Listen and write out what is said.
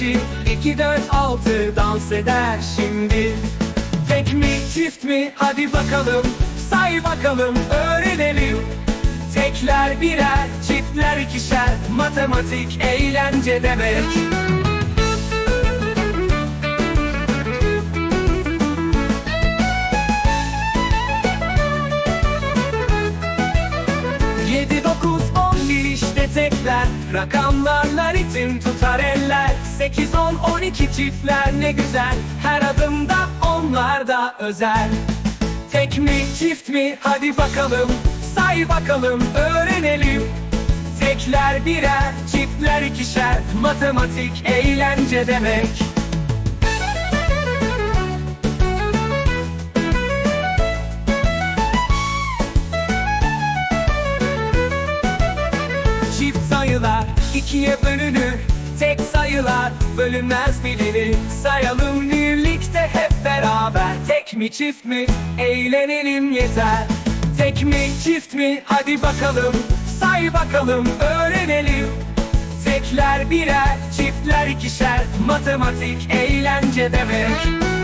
2, 4, 6 dans eder şimdi. Tek mi çift mi? Hadi bakalım Say bakalım öğrenelim. Tekler birer çiftler ikişer Matematik eğlence demek bir işte tekler Rakamlarla ritim tutar eller. Sekiz, on, on iki çiftler ne güzel. Her adımda onlar da özel. Tek mi çift mi? Hadi bakalım. Say bakalım öğrenelim. Tekler birer çiftler ikişer. Matematik eğlence demek Çift sayılar. İkiye bölünür Tek sayılar. Bölünmez bilinir Sayalım birlikte hep beraber. Tek mi çift mi? Eğlenelim yeter. Tek mi çift mi? Hadi bakalım. Say bakalım öğrenelim. Tekler birer çiftler ikişer. Matematik eğlence demek